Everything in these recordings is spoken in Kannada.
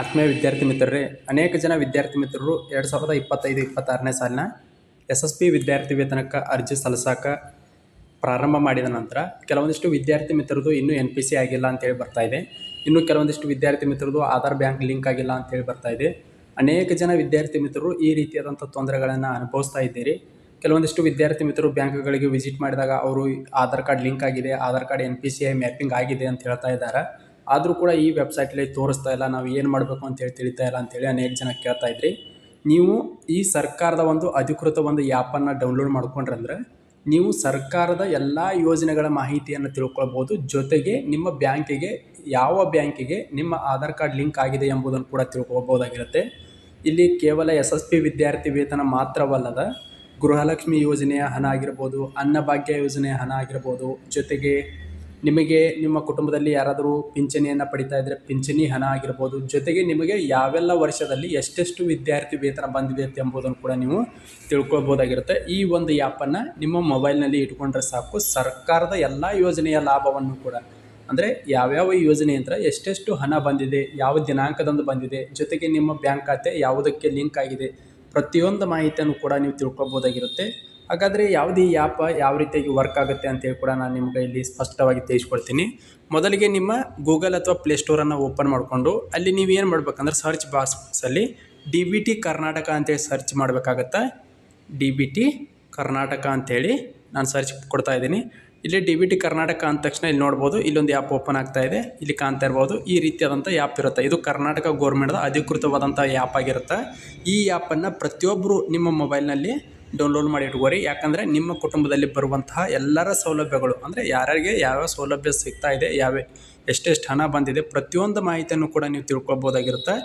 ಆತ್ಮೀಯ ವಿದ್ಯಾರ್ಥಿ ಮಿತ್ರರೇ, ಅನೇಕ ಜನ ವಿದ್ಯಾರ್ಥಿ ಮಿತ್ರರು ಎರಡು ಸಾವಿರದ ಇಪ್ಪತ್ತೈದು, ಇಪ್ಪತ್ತಾರನೇ ಸಾಲಿನ ಎಸ್ ಎಸ್ ಪಿ ವಿದ್ಯಾರ್ಥಿ ವೇತನಕ್ಕೆ ಅರ್ಜಿ ಸಲ್ಲಿಸೋಕೆ ಪ್ರಾರಂಭ ಮಾಡಿದ ನಂತರ ಕೆಲವೊಂದಿಷ್ಟು ವಿದ್ಯಾರ್ಥಿ ಮಿತ್ರರದು ಇನ್ನೂ ಎನ್ ಪಿ ಸಿ ಆಗಿಲ್ಲ ಅಂತೇಳಿ ಬರ್ತಾ ಇದೆ. ಇನ್ನು ಕೆಲವೊಂದಿಷ್ಟು ವಿದ್ಯಾರ್ಥಿ ಮಿತ್ರರದು ಆಧಾರ್ ಬ್ಯಾಂಕ್ ಲಿಂಕ್ ಆಗಿಲ್ಲ ಅಂತೇಳಿ ಬರ್ತಾ ಇದೆ. ಅನೇಕ ಜನ ವಿದ್ಯಾರ್ಥಿ ಮಿತ್ರರು ಈ ರೀತಿಯಾದಂಥ ತೊಂದರೆಗಳನ್ನು ಅನುಭವಿಸ್ತಾ ಇದ್ದೀರಿ. ಕೆಲವೊಂದಿಷ್ಟು ವಿದ್ಯಾರ್ಥಿ ಮಿತ್ರರು ಬ್ಯಾಂಕ್ಗಳಿಗೆ ವಿಸಿಟ್ ಮಾಡಿದಾಗ ಅವರು ಆಧಾರ್ ಕಾರ್ಡ್ ಲಿಂಕ್ ಆಗಿದೆ, Aadhaar card N P C I mapping ಆಗಿದೆ ಅಂತ ಹೇಳ್ತಾ ಇದ್ದಾರೆ. ಆದರೂ ಕೂಡ ಈ ವೆಬ್ಸೈಟಲ್ಲಿ ತೋರಿಸ್ತಾ ಇಲ್ಲ, ನಾವು ಏನು ಮಾಡಬೇಕು ಅಂತೇಳಿ ತಿಳಿತಾ ಇಲ್ಲ ಅಂತೇಳಿ ಅನೇಕ ಜನ ಕೇಳ್ತಾ ಇದ್ರಿ. ನೀವು ಈ ಸರ್ಕಾರದ ಒಂದು ಅಧಿಕೃತ ಒಂದು ಆ್ಯಪನ್ನು ಡೌನ್ಲೋಡ್ ಮಾಡ್ಕೊಂಡ್ರಂದ್ರೆ ನೀವು ಸರ್ಕಾರದ ಎಲ್ಲ ಯೋಜನೆಗಳ ಮಾಹಿತಿಯನ್ನು ತಿಳ್ಕೊಳ್ಬೋದು. ಜೊತೆಗೆ ನಿಮ್ಮ ಬ್ಯಾಂಕಿಗೆ, ಯಾವ ಬ್ಯಾಂಕಿಗೆ ನಿಮ್ಮ ಆಧಾರ್ ಕಾರ್ಡ್ ಲಿಂಕ್ ಆಗಿದೆ ಎಂಬುದನ್ನು ಕೂಡ ತಿಳ್ಕೊಬೋದಾಗಿರುತ್ತೆ ಇಲ್ಲಿ ಕೇವಲ ಎಸ್ ಎಸ್ ಪಿ ವಿದ್ಯಾರ್ಥಿ ವೇತನ ಮಾತ್ರವಲ್ಲದ ಗೃಹಲಕ್ಷ್ಮಿ ಯೋಜನೆಯ ಹಣ ಆಗಿರ್ಬೋದು, ಅನ್ನಭಾಗ್ಯ ಯೋಜನೆಯ ಹಣ ಆಗಿರ್ಬೋದು, ಜೊತೆಗೆ ನಿಮಗೆ ನಿಮ್ಮ ಕುಟುಂಬದಲ್ಲಿ ಯಾರಾದರೂ ಪಿಂಚಣಿಯನ್ನು ಪಡಿತಾ ಇದ್ದರೆ ಪಿಂಚಣಿ ಹಣ ಆಗಿರ್ಬೋದು, ಜೊತೆಗೆ ನಿಮಗೆ ಯಾವೆಲ್ಲ ವರ್ಷದಲ್ಲಿ ಎಷ್ಟೆಷ್ಟು ವಿದ್ಯಾರ್ಥಿ ವೇತನ ಬಂದಿದೆ ಎಂಬುದನ್ನು ಕೂಡ ನೀವು ತಿಳ್ಕೊಳ್ಬೋದಾಗಿರುತ್ತೆ. ಈ ಒಂದು ಆ್ಯಪನ್ನು ನಿಮ್ಮ ಮೊಬೈಲ್ನಲ್ಲಿ ಇಟ್ಕೊಂಡ್ರೆ ಸಾಕು. ಸರ್ಕಾರದ ಎಲ್ಲ ಯೋಜನೆಯ ಲಾಭವನ್ನು ಕೂಡ. ಅಂದರೆ ಯಾವ್ಯಾವ ಯೋಜನೆ ಅಂತ ಎಷ್ಟೆಷ್ಟು ಹಣ ಬಂದಿದೆ, ಯಾವ ದಿನಾಂಕದಂದು ಬಂದಿದೆ, ಜೊತೆಗೆ ನಿಮ್ಮ ಬ್ಯಾಂಕ್ ಖಾತೆ ಯಾವುದಕ್ಕೆ ಲಿಂಕ್ ಆಗಿದೆ ಪ್ರತಿಯೊಂದು ಮಾಹಿತಿಯನ್ನು ಕೂಡ ನೀವು ತಿಳ್ಕೊಳ್ಬೋದಾಗಿರುತ್ತೆ. ಹಾಗಾದರೆ ಯಾವುದು ಈ ಆ್ಯಪ್ ಯಾವ ರೀತಿಯಾಗಿ ವರ್ಕ್ ಆಗುತ್ತೆ ಅಂತೇಳಿ ಕೂಡ ನಾನು ನಿಮಗೆ ಇಲ್ಲಿ ಸ್ಪಷ್ಟವಾಗಿ ತಿಳಿಸ್ಕೊಡ್ತೀನಿ. ಮೊದಲಿಗೆ ನಿಮ್ಮ ಗೂಗಲ್ ಅಥವಾ ಪ್ಲೇಸ್ಟೋರನ್ನು ಓಪನ್ ಮಾಡಿಕೊಂಡು ಅಲ್ಲಿ ನೀವು ಏನು ಮಾಡ್ಬೇಕಂದ್ರೆ ಸರ್ಚ್ ಬಾಕ್ಸಲ್ಲಿ ಡಿ ಬಿ ಟಿ ಕರ್ನಾಟಕ ಅಂತೇಳಿ ಸರ್ಚ್ ಮಾಡಬೇಕಾಗತ್ತೆ? ಡಿ ಬಿ ಟಿ ಕರ್ನಾಟಕ ಅಂಥೇಳಿ ನಾನು ಸರ್ಚ್ ಕೊಡ್ತಾ ಇದ್ದೀನಿ. ಇಲ್ಲಿ ಡಿ ಬಿ ಟಿ ಕರ್ನಾಟಕ ಅಂದ ತಕ್ಷಣ ಇಲ್ಲಿ ನೋಡ್ಬೋದು, ಇಲ್ಲೊಂದು ಆ್ಯಪ್ ಓಪನ್ ಆಗ್ತಾ ಇದೆ. ಇಲ್ಲಿ ಕಾಣ್ತಾ ಇರ್ಬೋದು, ಈ ರೀತಿಯಾದಂಥ ಆ್ಯಪ್ ಇರುತ್ತೆ. ಇದು ಕರ್ನಾಟಕ ಗೌರ್ಮೆಂಟ್ದ ಅಧಿಕೃತವಾದಂಥ ಆ್ಯಪ್ ಆಗಿರುತ್ತೆ. ಈ ಆ್ಯಪನ್ನು ಪ್ರತಿಯೊಬ್ಬರು ನಿಮ್ಮ ಮೊಬೈಲ್ನಲ್ಲಿ ಡೌನ್ಲೋಡ್ ಮಾಡಿ ಇಟ್ಕೋರಿ. ಯಾಕಂದರೆ ನಿಮ್ಮ ಕುಟುಂಬದಲ್ಲಿ ಬರುವಂತಹ ಎಲ್ಲರ ಸೌಲಭ್ಯಗಳು, ಅಂದರೆ ಯಾರ್ಯಾರಿಗೆ ಯಾವ್ಯಾವ ಸೌಲಭ್ಯ ಸಿಗ್ತಾ ಇದೆ, ಯಾವ, ಎಷ್ಟೆಷ್ಟು ಹಣ ಬಂದಿದೆ ಪ್ರತಿಯೊಂದು ಮಾಹಿತಿಯನ್ನು ಕೂಡ ನೀವು ತಿಳ್ಕೊಳ್ಬೋದಾಗಿರುತ್ತೆ.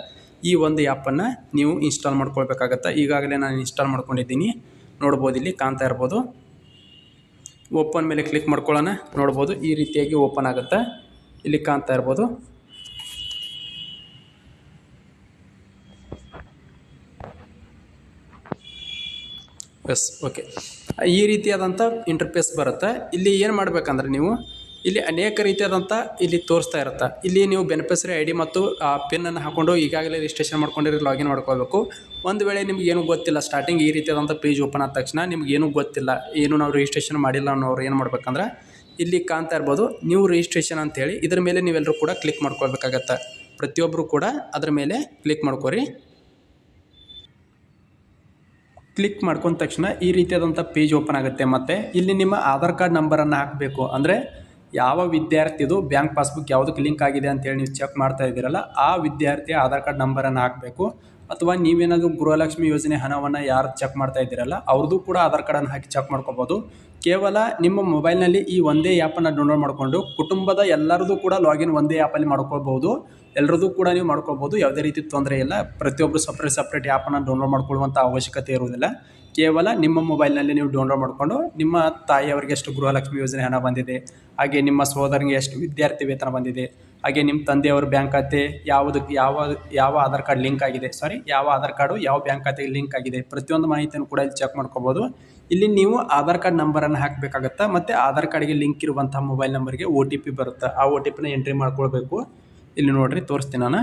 ಈ ಒಂದು ಆ್ಯಪನ್ನು ನೀವು ಇನ್ಸ್ಟಾಲ್ ಮಾಡ್ಕೊಳ್ಬೇಕಾಗತ್ತೆ. ಈಗಾಗಲೇ ನಾನು ಇನ್ಸ್ಟಾಲ್ ಮಾಡ್ಕೊಂಡಿದ್ದೀನಿ. ನೋಡ್ಬೋದು ಇಲ್ಲಿ ಕಾಣ್ತಾ ಇರ್ಬೋದು. ಓಪನ್ ಮೇಲೆ ಕ್ಲಿಕ್ ಮಾಡ್ಕೊಳ್ಳೋಣ. ನೋಡ್ಬೋದು ಈ ರೀತಿಯಾಗಿ ಓಪನ್ ಆಗುತ್ತೆ. ಇಲ್ಲಿ ಕಾಣ್ತಾ ಇರ್ಬೋದು. ಎಸ್ ಓಕೆ ಈ ರೀತಿಯಾದಂಥ ಇಂಟರ್ಫೇಸ್ ಬರುತ್ತೆ. ಇಲ್ಲಿ ಏನು ಮಾಡಬೇಕಂದ್ರೆ ನೀವು, ಇಲ್ಲಿ ಅನೇಕ ರೀತಿಯಾದಂಥ ಇಲ್ಲಿ ತೋರಿಸ್ತಾ ಇರುತ್ತೆ. ಇಲ್ಲಿ ನೀವು ಬೆನಿಫಿಷರಿ ಐ ಡಿ ಮತ್ತು, ಆ ಪಿನ್ನನ್ನು ಹಾಕ್ಕೊಂಡು ಈಗಾಗಲೇ ರಿಜಿಸ್ಟ್ರೇಷನ್ ಮಾಡ್ಕೊಂಡಿರೋ ಲಾಗಿನ್ ಮಾಡ್ಕೋಬೇಕು ಒಂದು ವೇಳೆ ನಿಮ್ಗೆ ಏನೂ ಗೊತ್ತಿಲ್ಲ ಸ್ಟಾರ್ಟಿಂಗ್ ಈ ರೀತಿಯಾದಂಥ ಪೇಜ್ ಓಪನ್ ಆದ ತಕ್ಷಣ ನಿಮ್ಗೆ ಏನೂ ಗೊತ್ತಿಲ್ಲ, ಏನು ನಾವು ರಿಜಿಸ್ಟ್ರೇಷನ್ ಮಾಡಿಲ್ಲ ಅನ್ನೋರು ಏನು ಮಾಡ್ಬೇಕಂದ್ರೆ, ಇಲ್ಲಿ ಕಾಣ್ತಾ ಇರ್ಬೋದು ನೀವು ರಿಜಿಸ್ಟ್ರೇಷನ್ ಅಂತೇಳಿ ಇದ್ರ ಮೇಲೆ ನೀವೆಲ್ಲರೂ ಕೂಡ ಕ್ಲಿಕ್ ಮಾಡ್ಕೊಳ್ಬೇಕಾಗತ್ತೆ. ಪ್ರತಿಯೊಬ್ಬರು ಕೂಡ ಅದರ ಮೇಲೆ ಕ್ಲಿಕ್ ಮಾಡ್ಕೊರಿ. ಕ್ಲಿಕ್ ಮಾಡ್ಕೊಂಡ ತಕ್ಷಣ ಈ ರೀತಿಯಾದಂಥ ಪೇಜ್ ಓಪನ್ ಆಗುತ್ತೆ. ಮತ್ತು ಇಲ್ಲಿ ನಿಮ್ಮ ಆಧಾರ್ ಕಾರ್ಡ್ ನಂಬರನ್ನು ಹಾಕಬೇಕು. ಅಂದರೆ ಯಾವ ವಿದ್ಯಾರ್ಥಿದು ಬ್ಯಾಂಕ್ ಪಾಸ್ಬುಕ್ ಯಾವುದಕ್ಕೆ ಲಿಂಕ್ ಆಗಿದೆ ಅಂತೇಳಿ ನೀವು ಚೆಕ್ ಮಾಡ್ತಾ ಇದ್ದೀರಲ್ಲ, ಆ ವಿದ್ಯಾರ್ಥಿಯ ಆಧಾರ್ ಕಾರ್ಡ್ ನಂಬರನ್ನು ಹಾಕಬೇಕು. ಅಥವಾ ನೀವೇನಾದರೂ ಗೃಹಲಕ್ಷ್ಮಿ ಯೋಜನೆ ಹಣವನ್ನು ಯಾರು ಚೆಕ್ ಮಾಡ್ತಾ ಇದ್ದೀರಲ್ಲ ಅವ್ರದ್ದು ಕೂಡ ಆಧಾರ್ ಕಾರ್ಡನ್ನು ಹಾಕಿ ಚೆಕ್ ಮಾಡ್ಕೋಬೋದು. ಕೇವಲ ನಿಮ್ಮ ಮೊಬೈಲ್ನಲ್ಲಿ ಈ ಒಂದೇ ಆ್ಯಪನ್ನು ಡೌನ್ಲೋಡ್ ಮಾಡಿಕೊಂಡು ಕುಟುಂಬದ ಎಲ್ಲರದ್ದು ಕೂಡ ಲಾಗಿನ್ ಒಂದೇ ಆ್ಯಪಲ್ಲಿ ಮಾಡ್ಕೊಳ್ಬೋದು ಎಲ್ಲರದ್ದು ಕೂಡ ನೀವು ಮಾಡ್ಕೊಳ್ಬೋದು ಯಾವುದೇ ರೀತಿ ತೊಂದರೆ ಇಲ್ಲ. ಪ್ರತಿಯೊಬ್ಬರು ಸಪ್ರೇಟ್ ಸಪ್ರೇಟ್ ಆ್ಯಪನ್ನು ಡೌನ್ಲೋಡ್ ಮಾಡ್ಕೊಳ್ಳುವಂಥ ಅವಶ್ಯಕತೆ ಇರುವುದಿಲ್ಲ. ಕೇವಲ ನಿಮ್ಮ ಮೊಬೈಲ್ನಲ್ಲಿ ನೀವು ಡೌನ್ಲೋಡ್ ಮಾಡಿಕೊಂಡು ನಿಮ್ಮ ತಾಯಿಯವರಿಗೆ ಎಷ್ಟು ಗೃಹಲಕ್ಷ್ಮಿ ಯೋಜನೆ ಹಣ ಬಂದಿದೆ, ಹಾಗೆ ನಿಮ್ಮ ಸಹೋದರಿಗೆ ಎಷ್ಟು ವಿದ್ಯಾರ್ಥಿ ವೇತನ ಬಂದಿದೆ, ಹಾಗೆ ನಿಮ್ಮ ತಂದೆಯವರ ಬ್ಯಾಂಕ್ ಖಾತೆ ಯಾವುದಕ್ಕೆ ಯಾವ ಯಾವ ಆಧಾರ್ ಕಾರ್ಡ್ ಲಿಂಕ್ ಆಗಿದೆ ಸಾರಿ ಯಾವ ಆಧಾರ್ ಕಾರ್ಡು ಯಾವ ಬ್ಯಾಂಕ್ ಖಾತೆಗೆ ಲಿಂಕ್ ಆಗಿದೆ, ಪ್ರತಿಯೊಂದು ಮಾಹಿತಿಯನ್ನು ಕೂಡ ಇಲ್ಲಿ ಚೆಕ್ ಮಾಡ್ಕೋಬೋದು ಇಲ್ಲಿ ನೀವು ಆಧಾರ್ ಕಾರ್ಡ್ ನಂಬರನ್ನು ಹಾಕಬೇಕಾಗತ್ತೆ, ಮತ್ತು ಆಧಾರ್ ಕಾರ್ಡ್ಗೆ ಲಿಂಕ್ ಇರುವಂಥ ಮೊಬೈಲ್ ನಂಬರ್ಗೆ ಒ ಟಿ ಪಿ ಬರುತ್ತೆ, ಆ ಒ ಟಿ ಪಿನ ಎಂಟ್ರಿ ಮಾಡ್ಕೊಳ್ಬೇಕು. ಇಲ್ಲಿ ನೋಡಿರಿ, ತೋರಿಸ್ತೀನಿ ನಾನು.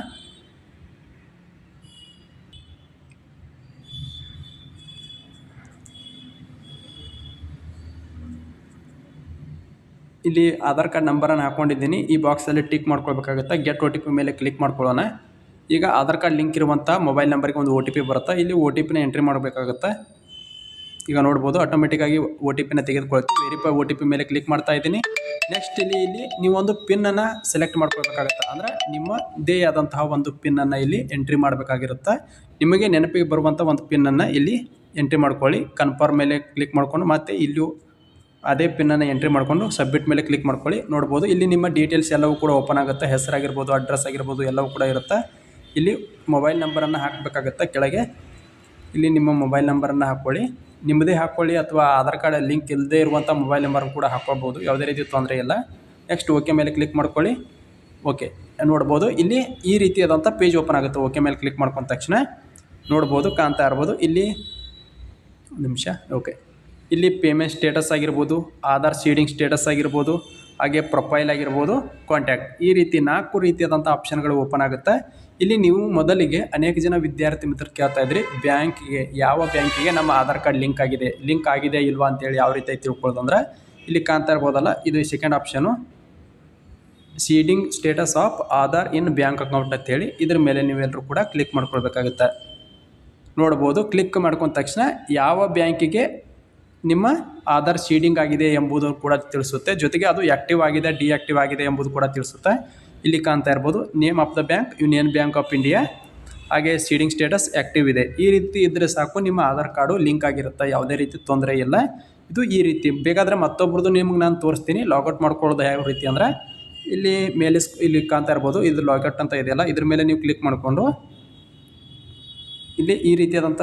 ಇಲ್ಲಿ ಆಧಾರ್ ಕಾರ್ಡ್ ನಂಬರನ್ನು ಹಾಕೊಂಡಿದ್ದೀನಿ. ಈ ಬಾಕ್ಸಲ್ಲಿ ಟಿಕ್ ಮಾಡ್ಕೊಳ್ಬೇಕಾಗುತ್ತೆ ಗೆಟ್ ಒ ಟಿ ಪಿ ಮೇಲೆ ಕ್ಲಿಕ್ ಮಾಡ್ಕೊಳ್ಳೋಣ. ಈಗ ಆಧಾರ್ ಕಾರ್ಡ್ ಲಿಂಕ್ ಇರುವಂಥ ಮೊಬೈಲ್ ನಂಬರ್ಗೆ ಒಂದು ಒ ಟಿ ಪಿ ಬರುತ್ತೆ, ಇಲ್ಲಿ ಒ ಟಿ ಪಿನ ಎಂಟ್ರಿ ಮಾಡಬೇಕಾಗುತ್ತೆ. ಈಗ ನೋಡ್ಬೋದು ಆಟೋಮೆಟಿಕ್ಕಾಗಿ ಒ ಟಿ ಪಿನ ತೆಗೆದುಕೊಳ್ತೀವಿ. ವೆರಿಫೈ ಓ ಟಿ ಪಿ ಮೇಲೆ ಕ್ಲಿಕ್ ಮಾಡ್ತಾ ಇದ್ದೀನಿ. ನೆಕ್ಸ್ಟ್ ಇಲ್ಲಿ ಇಲ್ಲಿ ನೀವೊಂದು ಪಿನ್ನನ್ನು ಸೆಲೆಕ್ಟ್ ಮಾಡ್ಕೊಳ್ಬೇಕಾಗತ್ತೆ. ಅಂದರೆ ನಿಮ್ಮದೇ ಆದಂತಹ ಒಂದು ಪಿನ್ನನ್ನು ಇಲ್ಲಿ ಎಂಟ್ರಿ ಮಾಡಬೇಕಾಗಿರುತ್ತೆ. ನಿಮಗೆ ನೆನಪಿಗೆ ಬರುವಂಥ ಒಂದು ಪಿನ್ನನ್ನು ಇಲ್ಲಿ ಎಂಟ್ರಿ ಮಾಡ್ಕೊಳ್ಳಿ. ಕನ್ಫರ್ಮ್ ಮೇಲೆ ಕ್ಲಿಕ್ ಮಾಡಿಕೊಂಡು, ಮತ್ತೆ ಇಲ್ಲೂ ಅದೇ ಪಿನ್ನನ್ನು ಎಂಟ್ರಿ ಮಾಡಿಕೊಂಡು ಸಬ್ಮಿಟ್ ಮೇಲೆ ಕ್ಲಿಕ್ ಮಾಡ್ಕೊಳ್ಳಿ. ನೋಡ್ಬೋದು, ಇಲ್ಲಿ ನಿಮ್ಮ ಡೀಟೇಲ್ಸ್ ಎಲ್ಲವೂ ಕೂಡ ಓಪನ್ ಆಗುತ್ತೆ. ಹೆಸರಾಗಿರ್ಬೋದು ಅಡ್ರೆಸ್ ಆಗಿರ್ಬೋದು, ಎಲ್ಲವೂ ಕೂಡ ಇರುತ್ತೆ. ಇಲ್ಲಿ ಮೊಬೈಲ್ ನಂಬರನ್ನು ಹಾಕಬೇಕಾಗುತ್ತೆ ಕೆಳಗೆ. ಇಲ್ಲಿ ನಿಮ್ಮ ಮೊಬೈಲ್ ನಂಬರನ್ನು ಹಾಕ್ಕೊಳ್ಳಿ. ನಿಮ್ಮದೇ ಹಾಕ್ಕೊಳ್ಳಿ ಅಥವಾ ಆಧಾರ್ ಕಾರ್ಡ್ ಲಿಂಕ್ ಇಲ್ಲದೇ ಇರುವಂಥ ಮೊಬೈಲ್ ನಂಬರ್ ಕೂಡ ಹಾಕ್ಕೊಳ್ಬೋದು ಯಾವುದೇ ರೀತಿ ತೊಂದರೆ ಇಲ್ಲ. ನೆಕ್ಸ್ಟ್ ಓಕೆ ಮೇಲೆ ಕ್ಲಿಕ್ ಮಾಡ್ಕೊಳ್ಳಿ. ಓಕೆ ನೋಡ್ಬೋದು. ಇಲ್ಲಿ ಈ ರೀತಿಯಾದಂಥ ಪೇಜ್ ಓಪನ್ ಆಗುತ್ತೆ. ಓಕೆ ಮೇಲೆ ಕ್ಲಿಕ್ ಮಾಡ್ಕೊಂಡ ತಕ್ಷಣ ನೋಡ್ಬೋದು, ಕಾಣ್ತಾ ಇರ್ಬೋದು. ಇಲ್ಲಿ ನಿಮಿಷ. ಓಕೆ ಇಲ್ಲಿ ಪೇಮೆಂಟ್ ಸ್ಟೇಟಸ್ ಆಗಿರ್ಬೋದು, ಆಧಾರ್ ಸೀಡಿಂಗ್ ಸ್ಟೇಟಸ್ ಆಗಿರ್ಬೋದು, ಹಾಗೆ ಪ್ರೊಫೈಲ್ ಆಗಿರ್ಬೋದು ಕಾಂಟ್ಯಾಕ್ಟ್ ಈ ರೀತಿ ನಾಲ್ಕು ರೀತಿಯಾದಂಥ ಆಪ್ಷನ್ಗಳು ಓಪನ್ ಆಗುತ್ತೆ. ಇಲ್ಲಿ ನೀವು ಮೊದಲಿಗೆ ಅನೇಕ ಜನ ವಿದ್ಯಾರ್ಥಿ ಮಿತ್ರರು ಕೇಳ್ತಾ ಇದ್ರಿ ಬ್ಯಾಂಕಿಗೆ ಯಾವ ಬ್ಯಾಂಕಿಗೆ ನಮ್ಮ ಆಧಾರ್ ಕಾರ್ಡ್ ಲಿಂಕ್ ಆಗಿದೆ ಲಿಂಕ್ ಆಗಿದೆ ಇಲ್ವಾ ಅಂತೇಳಿ ಯಾವ ರೀತಿ ತಿಳ್ಕೊಳ್ಳೋದಂದ್ರೆ ಇಲ್ಲಿ ಕಾಣ್ತಾ ಇರ್ಬೋದಲ್ಲ, ಇದು second option seeding status of Aadhaar in bank account ಅಂತೇಳಿ ಇದ್ರ ಮೇಲೆ ನೀವೆಲ್ಲರೂ ಕೂಡ ಕ್ಲಿಕ್ ಮಾಡ್ಕೊಳ್ಬೇಕಾಗುತ್ತೆ. ನೋಡ್ಬೋದು ಕ್ಲಿಕ್ ಮಾಡ್ಕೊಂಡ ತಕ್ಷಣ ಯಾವ ಬ್ಯಾಂಕಿಗೆ ನಿಮ್ಮ ಆಧಾರ್ ಸೀಡಿಂಗ್ ಆಗಿದೆ ಎಂಬುದು ಕೂಡ ತಿಳಿಸುತ್ತೆ. ಜೊತೆಗೆ ಅದು ಆ್ಯಕ್ಟಿವ್ ಆಗಿದೆ ಡಿಆಕ್ಟಿವ್ ಆಗಿದೆ ಎಂಬುದು ಕೂಡ ತಿಳಿಸುತ್ತೆ. ಇಲ್ಲಿ ಕಾಣ್ತಾ ಇರ್ಬೋದು name of the bank Union Bank of India ಹಾಗೆ ಸೀಡಿಂಗ್ ಸ್ಟೇಟಸ್ ಆ್ಯಕ್ಟಿವ್ ಇದೆ. ಈ ರೀತಿ ಇದ್ದರೆ ಸಾಕು, ನಿಮ್ಮ ಆಧಾರ್ ಕಾರ್ಡು ಲಿಂಕ್ ಆಗಿರುತ್ತೆ, ಯಾವುದೇ ರೀತಿ ತೊಂದರೆ ಇಲ್ಲ. ಇದು ಈ ರೀತಿ. ಬೇಕಾದರೆ ಮತ್ತೊಬ್ರದ್ದು ನಿಮ್ಗೆ ನಾನು ತೋರಿಸ್ತೀನಿ. ಲಾಗೌಟ್ ಮಾಡ್ಕೊಳ್ಳೋದು ಯಾವ ರೀತಿ ಅಂದರೆ, ಇಲ್ಲಿ ಮೇಲೆ ಇಲ್ಲಿ ಕಾಣ್ತಾ ಇರ್ಬೋದು ಇದು ಲಾಗೌಟ್ ಅಂತ ಇದೆಯಲ್ಲ, ಇದ್ರ ಮೇಲೆ ನೀವು ಕ್ಲಿಕ್ ಮಾಡಿಕೊಂಡು, ಇಲ್ಲಿ ಈ ರೀತಿಯಾದಂಥ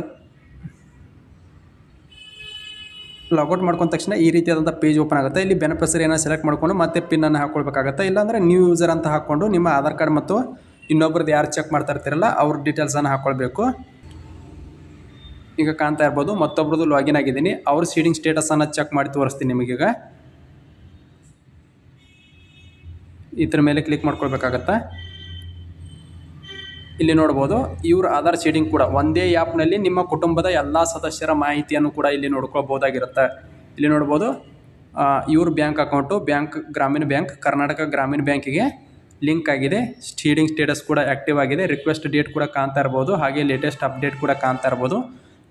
ಲಾಗೌಟ್ ಮಾಡ್ಕೊಂಡ ತಕ್ಷಣ ಈ ರೀತಿಯಾದಂಥ ಪೇಜ್ ಓಪನ್ ಆಗುತ್ತೆ. ಇಲ್ಲಿ ಬೆನಿಫಿಸರಿ ಏನೋ ಸೆಲೆಕ್ಟ್ ಮಾಡ್ಕೊಂಡು ಮತ್ತೆ ಪಿನ್ನನ್ನು ಹಾಕ್ಕೊಳ್ಬೇಕಾಗತ್ತೆ ಇಲ್ಲಾಂದರೆ ನ್ಯೂ ಯೂಸರ್ ಅಂತ ಹಾಕ್ಕೊಂಡು ನಿಮ್ಮ ಆಧಾರ್ ಕಾರ್ಡ್ ಮತ್ತು ಇನ್ನೊಬ್ರದ್ದು ಯಾರು ಚೆಕ್ ಮಾಡ್ತಾ ಇರ್ತೀರಲ್ಲ, ಅವ್ರ ಡೀಟೇಲ್ಸನ್ನು ಹಾಕ್ಕೊಳ್ಬೇಕು ಈಗ ಕಾಣ್ತಾ ಇರ್ಬೋದು, ಮತ್ತೊಬ್ರದ್ದು ಲಾಗಿನ್ ಆಗಿದ್ದೀನಿ. ಅವ್ರ ಸೀಡಿಂಗ್ ಸ್ಟೇಟಸನ್ನು ಚೆಕ್ ಮಾಡಿ ತೋರಿಸ್ತೀನಿ ನಿಮಗೀಗ ಇದ್ರ ಮೇಲೆ ಕ್ಲಿಕ್ ಮಾಡ್ಕೊಳ್ಬೇಕಾಗತ್ತೆ? ಇಲ್ಲಿ ನೋಡ್ಬೋದು, ಇವ್ರ ಆಧಾರ್ ಶೀಟಿಂಗ್ ಕೂಡ ಒಂದೇ ಆ್ಯಪ್ನಲ್ಲಿ ನಿಮ್ಮ ಕುಟುಂಬದ ಎಲ್ಲ ಸದಸ್ಯರ ಮಾಹಿತಿಯನ್ನು ಕೂಡ ಇಲ್ಲಿ ನೋಡ್ಕೋಬೋದಾಗಿರುತ್ತೆ ಇಲ್ಲಿ ನೋಡ್ಬೋದು ಇವ್ರ bank account bank, Grameena bank, Karnataka Grameena ಬ್ಯಾಂಕಿಗೆ ಲಿಂಕ್ ಆಗಿದೆ. ಸ್ಟೀಡಿಂಗ್ ಸ್ಟೇಟಸ್ ಕೂಡ ಆ್ಯಕ್ಟಿವ್ ಆಗಿದೆ. ರಿಕ್ವೆಸ್ಟ್ ಡೇಟ್ ಕೂಡ ಕಾಣ್ತಾ ಇರ್ಬೋದು. ಹಾಗೆ ಲೇಟೆಸ್ಟ್ ಅಪ್ಡೇಟ್ ಕೂಡ ಕಾಣ್ತಾ ಇರ್ಬೋದು.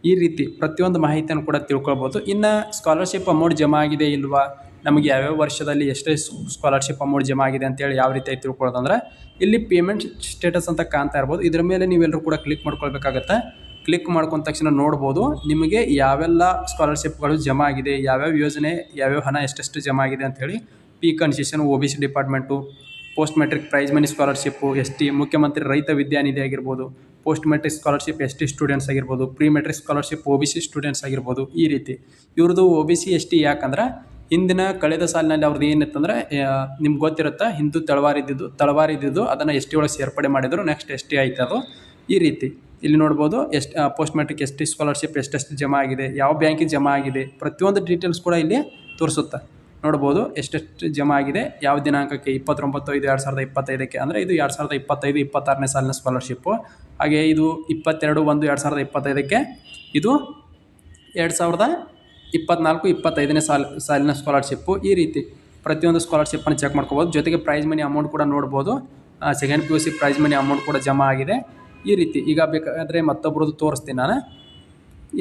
ಈ ರೀತಿ ಪ್ರತಿಯೊಂದು ಮಾಹಿತಿಯನ್ನು ಕೂಡ ತಿಳ್ಕೊಳ್ಬೋದು. ಇನ್ನು ಸ್ಕಾಲರ್ಶಿಪ್ ಅಮೌಂಟ್ ಜಮಾ ಆಗಿದೆ ಇಲ್ವಾ? ನಮಗೆ ಯಾವ್ಯಾವ ವರ್ಷದಲ್ಲಿ ಎಷ್ಟೇ ಸ್ಕಾಲರ್ಶಿಪ್ ಅಮೌಂಟ್ ಜಮಾ ಆಗಿದೆ ಅಂತೇಳಿ ಯಾವ ರೀತಿ ತಿಳ್ಕೊಳ್ಳೋದಂದ್ರೆ, ಇಲ್ಲಿ ಪೇಮೆಂಟ್ ಸ್ಟೇಟಸ್ ಅಂತ ಕಾಣ್ತಾ ಇರ್ಬೋದು. ಇದರ ಮೇಲೆ ನೀವೆಲ್ಲರೂ ಕೂಡ ಕ್ಲಿಕ್ ಮಾಡ್ಕೊಳ್ಬೇಕಾಗತ್ತೆ. ಕ್ಲಿಕ್ ಮಾಡ್ಕೊಂಡ ತಕ್ಷಣ ನೋಡ್ಬೋದು, ನಿಮಗೆ ಯಾವೆಲ್ಲ ಸ್ಕಾಲರ್ಶಿಪ್ಗಳು ಜಮಾ ಆಗಿದೆ, ಯಾವ್ಯಾವ ಯೋಜನೆ, ಯಾವ್ಯಾವ ಹಣ ಎಷ್ಟೆಷ್ಟು ಜಮಾ ಆಗಿದೆ ಅಂಥೇಳಿ P concession O B C department post matric prize money scholarship S T ಮುಖ್ಯಮಂತ್ರಿ ರೈತ ವಿದ್ಯಾನಿಧಿ ಆಗಿರ್ಬೋದು post matric scholarship S T students ಆಗಿರ್ಬೋದು pre matric scholarship O B C students ಆಗಿರ್ಬೋದು, ಈ ರೀತಿ. ಇವ್ರದ್ದು O B C S T ಯಾಕಂದ್ರೆ ಹಿಂದಿನ ಕಳೆದ ಸಾಲಿನಲ್ಲಿ ಅವ್ರದ್ದು ಏನಿತ್ತಂದ್ರೆ ನಿಮ್ಗೆ ಗೊತ್ತಿರುತ್ತಾ, ಹಿಂದೂ ತಳವಾರ ಇದ್ದಿದ್ದು ತಳವಾರ ಇದ್ದಿದ್ದು ಅದನ್ನು ಎಸ್ ಟಿ ಒಳಗೆ ಸೇರ್ಪಡೆ ಮಾಡಿದ್ರು ನೆಕ್ಸ್ಟ್ ಎಸ್ ಟಿ ಆಯ್ತು ಅದು. ಈ ರೀತಿ ಇಲ್ಲಿ ನೋಡ್ಬೋದು ಎಷ್ಟು post matric S T scholarship ಎಷ್ಟೆಷ್ಟು ಜಮಾ ಆಗಿದೆ, ಯಾವ ಬ್ಯಾಂಕಿಗೆ ಜಮಾ ಆಗಿದೆ, ಪ್ರತಿಯೊಂದು ಡೀಟೇಲ್ಸ್ ಕೂಡ ಇಲ್ಲಿ ತೋರಿಸುತ್ತೆ. ನೋಡ್ಬೋದು ಎಷ್ಟೆಷ್ಟು ಜಮಾ ಆಗಿದೆ, ಯಾವ ದಿನಾಂಕಕ್ಕೆ? ಇಪ್ಪತ್ತೊಂಬತ್ತು ಐದು ಎರಡು ಸಾವಿರದ ಇಪ್ಪತ್ತೈದಕ್ಕೆ. ಅಂದರೆ ಇದು ಎರಡು ಸಾವಿರದ ಇಪ್ಪತ್ತೈದು, ಇಪ್ಪತ್ತಾರನೇ ಸಾಲಿನ ಸ್ಕಾಲರ್ಶಿಪ್ಪು ಹಾಗೆ ಇದು ಇಪ್ಪತ್ತೆರಡು, ಒಂದು, ಎರಡು ಸಾವಿರದ ಇಪ್ಪತ್ತೈದಕ್ಕೆ. ಇದು ಎರಡು ಸಾವಿರದ ಇಪ್ಪತ್ನಾಲ್ಕು, ಇಪ್ಪತ್ತೈದನೇ ಸಾಲ್, ಸಾಲಿನ ಸ್ಕಾಲರ್ಶಿಪ್ಪು ಈ ರೀತಿ ಪ್ರತಿಯೊಂದು ಸ್ಕಾಲರ್ಶಿಪ್ಪನ್ನು ಚೆಕ್ ಮಾಡ್ಕೋಬೋದು. ಜೊತೆಗೆ ಪ್ರೈಸ್ ಮನಿ ಅಮೌಂಟ್ ಕೂಡ ನೋಡ್ಬೋದು. Second P U C prize money amount ಕೂಡ ಜಮಾ ಆಗಿದೆ. ಈ ರೀತಿ ಈಗ ಬೇಕಾದರೆ ಮತ್ತೊಬ್ರದ್ದು ತೋರಿಸ್ತೀನಿ ನಾನು.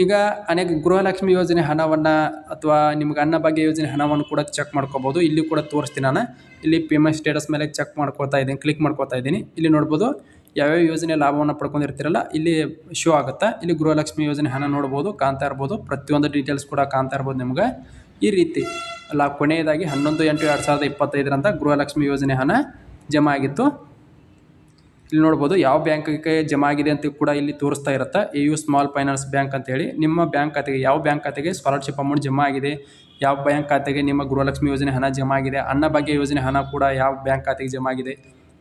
ಈಗ ಅನೇಕ ಗೃಹಲಕ್ಷ್ಮಿ ಯೋಜನೆ ಹಣವನ್ನು ಅಥವಾ ನಿಮ್ಗೆ ಅನ್ನಭಾಗ್ಯ ಯೋಜನೆ ಹಣವನ್ನು ಕೂಡ ಚೆಕ್ ಮಾಡ್ಕೋಬೋದು. ಇಲ್ಲಿ ಕೂಡ ತೋರಿಸ್ತೀನಿ ನಾನು. ಇಲ್ಲಿ ಪೇಮೆಂಟ್ ಸ್ಟೇಟಸ್ ಮೇಲೆ ಚೆಕ್ ಮಾಡ್ಕೋತಾ ಇದ್ದೀನಿ ಕ್ಲಿಕ್ ಮಾಡ್ಕೋತಾ ಇದ್ದೀನಿ. ಇಲ್ಲಿ ನೋಡ್ಬೋದು. ಯಾವ್ಯಾವ ಯೋಜನೆ ಲಾಭವನ್ನು ಪಡ್ಕೊಂಡಿರ್ತೀರಲ್ಲ, ಇಲ್ಲಿ ಶೋ ಆಗುತ್ತೆ. ಇಲ್ಲಿ ಗೃಹಲಕ್ಷ್ಮಿ ಯೋಜನೆ ಹಣ ನೋಡ್ಬೋದು, ಕಾಣ್ತಾ ಇರ್ಬೋದು. ಪ್ರತಿಯೊಂದು ಡೀಟೇಲ್ಸ್ ಕೂಡ ಕಾಣ್ತಾ ಇರ್ಬೋದು ನಿಮ್ಗೆ. ಈ ರೀತಿ ಅಲ್ಲ, ಕೊನೆಯದಾಗಿ ಹನ್ನೊಂದು ಎಂಟು ಎರಡು ಸಾವಿರದ ಇಪ್ಪತ್ತೈದರಂತ ಗೃಹಲಕ್ಷ್ಮಿ ಯೋಜನೆ ಹಣ ಜಮಾ ಆಗಿತ್ತು. ಇಲ್ಲಿ ನೋಡ್ಬೋದು, ಯಾವ ಬ್ಯಾಂಕ್ಗೆ ಜಮಾ ಆಗಿದೆ ಅಂತ ಕೂಡ ಇಲ್ಲಿ ತೋರಿಸ್ತಾ ಇರುತ್ತೆ. A U Small Finance Bank ಅಂತೇಳಿ ನಿಮ್ಮ ಬ್ಯಾಂಕ್ ಖಾತೆಗೆ, ಯಾವ ಬ್ಯಾಂಕ್ ಖಾತೆಗೆ ಸ್ಕಾಲರ್ಶಿಪ್ ಅಮೌಂಟ್ ಜಮಾ ಆಗಿದೆ, ಯಾವ ಬ್ಯಾಂಕ್ ಖಾತೆಗೆ ನಿಮ್ಮ ಗೃಹಲಕ್ಷ್ಮಿ ಯೋಜನೆ ಹಣ ಜಮಾ ಆಗಿದೆ ಅನ್ನಭಾಗ್ಯ ಯೋಜನೆ ಹಣ ಕೂಡ ಯಾವ ಬ್ಯಾಂಕ್ ಖಾತೆಗೆ ಜಮಾ ಆಗಿದೆ.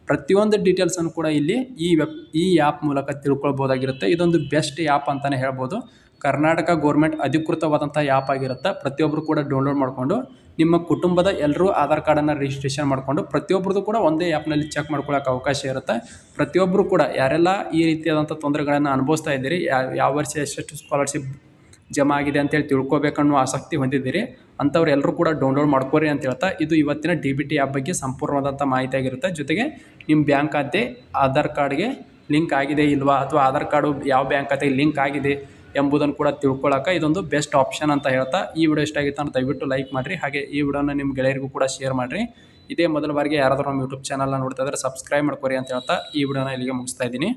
ಪ್ರತಿಯೊಂದು ಡೀಟೇಲ್ಸನ್ನು ಕೂಡ ಇಲ್ಲಿ ಈ ವೆಬ್ ಈ ಆ್ಯಪ್ ಮೂಲಕ ತಿಳ್ಕೊಳ್ಬೋದಾಗಿರುತ್ತೆ. ಇದೊಂದು ಬೆಸ್ಟ್ ಆ್ಯಪ್ ಅಂತಲೇ ಹೇಳ್ಬೋದು. ಕರ್ನಾಟಕ ಗೋರ್ಮೆಂಟ್ ಅಧಿಕೃತವಾದಂಥ ಆ್ಯಪ್ ಆಗಿರುತ್ತೆ. ಪ್ರತಿಯೊಬ್ಬರು ಕೂಡ ಡೌನ್ಲೋಡ್ ಮಾಡಿಕೊಂಡು, ನಿಮ್ಮ ಕುಟುಂಬದ ಎಲ್ಲರೂ ಆಧಾರ್ ಕಾರ್ಡನ್ನು ರಿಜಿಸ್ಟ್ರೇಷನ್ ಮಾಡಿಕೊಂಡು ಪ್ರತಿಯೊಬ್ಬರದು ಕೂಡ ಒಂದೇ ಆ್ಯಪ್ನಲ್ಲಿ ಚೆಕ್ ಮಾಡ್ಕೊಳ್ಳೋಕೆ ಅವಕಾಶ ಇರುತ್ತೆ. ಪ್ರತಿಯೊಬ್ಬರು ಕೂಡ, ಯಾರೆಲ್ಲ ಈ ರೀತಿಯಾದಂಥ ತೊಂದರೆಗಳನ್ನು ಅನುಭವಿಸ್ತಾ ಇದ್ದೀರಿ ಯಾವ ವರ್ಷ ಎಷ್ಟೆಷ್ಟು ಸ್ಕಾಲರ್ಶಿಪ್ ಜಮಾ ಆಗಿದೆ ಅಂತೇಳಿ ತಿಳ್ಕೊಬೇಕನ್ನೋ ಆಸಕ್ತಿ ಹೊಂದಿದ್ದೀರಿ ಅಂಥವ್ರು ಎಲ್ಲರೂ ಕೂಡ ಡೌನ್ಲೋಡ್ ಮಾಡ್ಕೋರಿ ಅಂತ ಹೇಳ್ತಾ ಇದು ಇವತ್ತಿನ ಡಿ ಬಿ ಟಿ ಆ್ಯಪ್ ಬಗ್ಗೆ ಸಂಪೂರ್ಣವಾದಂಥ ಮಾಹಿತಿ ಆಗಿರುತ್ತೆ. ಜೊತೆಗೆ ನಿಮ್ಮ ಬ್ಯಾಂಕ್ ಖಾತೆ, ಆಧಾರ್ ಕಾರ್ಡ್ಗೆ ಲಿಂಕ್ ಆಗಿದೆ ಇಲ್ವಾ ಅಥವಾ ಆಧಾರ್ ಕಾರ್ಡು ಯಾವ ಬ್ಯಾಂಕ್ ಖಾತೆಗೆ ಲಿಂಕ್ ಆಗಿದೆ ಎಂಬುದನ್ನು ಕೂಡ ತಿಳ್ಕೊಳ್ಳೋಕೆ ಇದೊಂದು ಬೆಸ್ಟ್ ಆಪ್ಷನ್ ಅಂತ ಹೇಳ್ತಾ ಈ ವಿಡಿಯೋ ಇಷ್ಟ ಆಗಿತ್ತು ಅಂತ ದಯವಿಟ್ಟು ಲೈಕ್ ಮಾಡಿರಿ. ಹಾಗೆ ಈ ವಿಡಿಯೋನ ನಿಮ್ಮ ಗೆಳೆಯರಿಗೂ ಕೂಡ ಶೇರ್ ಮಾಡಿರಿ. ಇದೇ ಮೊದಲ ಬಾರಿಗೆ ಯಾರಾದರೂ ನಮ್ಮ ಯೂಟ್ಯೂಬ್ ಚಾನಲ್ನ ನೋಡ್ತಾ ಇದ್ರೆ ಸಬ್ಸ್ಕ್ರೈಬ್ ಮಾಡ್ಕೊರಿ ಅಂತ ಹೇಳ್ತಾ ಈ ವಿಡಿಯೋನ ಇಲ್ಲಿಗೆ ಮುಗಿಸ್ತಾ ಇದ್ದೀನಿ.